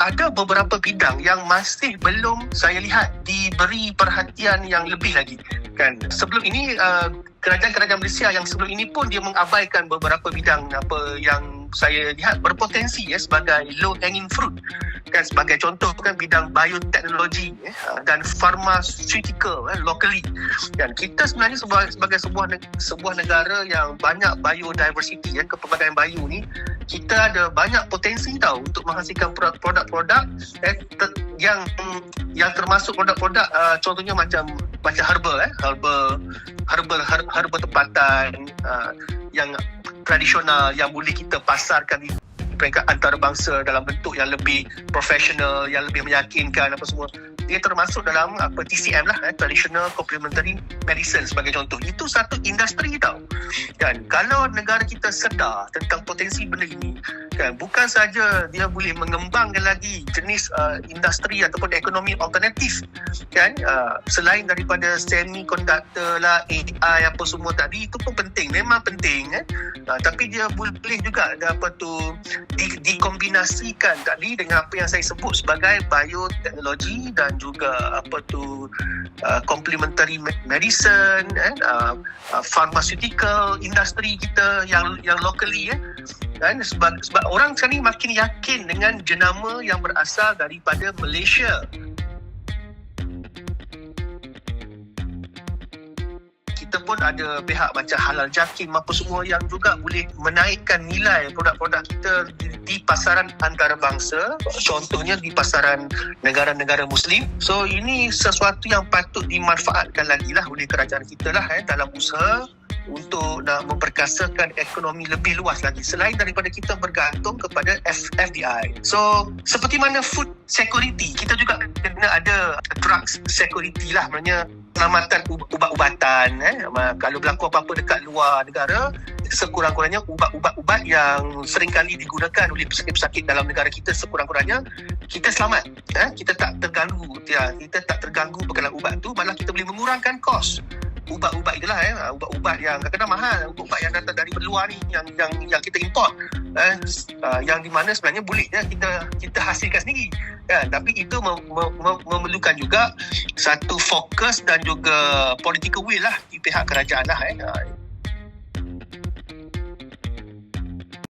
ada beberapa bidang yang masih belum saya lihat diberi perhatian yang lebih lagi. Kan? Sebelum ini uh, kerajaan-kerajaan Malaysia yang sebelum ini pun dia mengabaikan beberapa bidang apa yang saya lihat berpotensi ya sebagai low hanging fruit kan sebagai contoh kan bidang bioteknologi ya, dan pharmaceutical eh, locally. Dan kita sebenarnya sebagai, sebagai sebuah sebuah negara yang banyak biodiversity ya kepelbagaian bio ni kita ada banyak potensi tau untuk menghasilkan produk-produk eh, ter- yang yang termasuk produk-produk uh, contohnya macam macam herba eh herba herba her- herba tempatan uh, yang tradisional yang boleh kita pasarkan di peringkat antarabangsa dalam bentuk yang lebih profesional, yang lebih meyakinkan apa semua. Dia termasuk dalam apa TCM lah, eh, traditional complementary medicine sebagai contoh. Itu satu industri tau. Kan kalau negara kita sedar tentang potensi benda ini, kan bukan saja dia boleh mengembangkan lagi jenis uh, industri ataupun ekonomi alternatif kan uh, selain daripada semiconductor lah AI apa semua tadi itu pun penting memang penting eh? uh, tapi dia boleh juga ada apa tu di, dikombinasikan tadi dengan apa yang saya sebut sebagai bioteknologi dan juga apa tu uh, complementary medicine eh? uh, uh, pharmaceutical industri kita yang yang locally eh? Kan? Sebab, sebab orang sekarang ni makin yakin dengan jenama yang berasal daripada Malaysia. Kita pun ada pihak macam halal jakim apa semua yang juga boleh menaikkan nilai produk-produk kita di, di pasaran antarabangsa. Contohnya di pasaran negara-negara muslim. So ini sesuatu yang patut dimanfaatkan lagi lah oleh kerajaan kita lah eh, dalam usaha untuk nak memperkasakan ekonomi lebih luas lagi selain daripada kita bergantung kepada FDI. So seperti mana food security? Kita juga kena ada drugs security lah. Maknanya penyelamatan ubat-ubatan eh. Kalau berlaku apa-apa dekat luar negara sekurang-kurangnya ubat-ubat-ubat yang sering kali digunakan oleh pesakit-pesakit dalam negara kita sekurang-kurangnya kita selamat eh. Kita tak terganggu. Ya kita tak terganggu berkenaan ubat tu. Malah kita boleh mengurangkan kos ubat-ubat itulah eh. Ubat-ubat yang kadang-kadang mahal. Ubat yang datang dari luar ni yang yang yang kita import eh. Uh, yang di mana sebenarnya boleh ya, kita kita hasilkan sendiri. Kan tapi itu mem- mem- memerlukan juga satu fokus dan juga political will lah di pihak kerajaan lah eh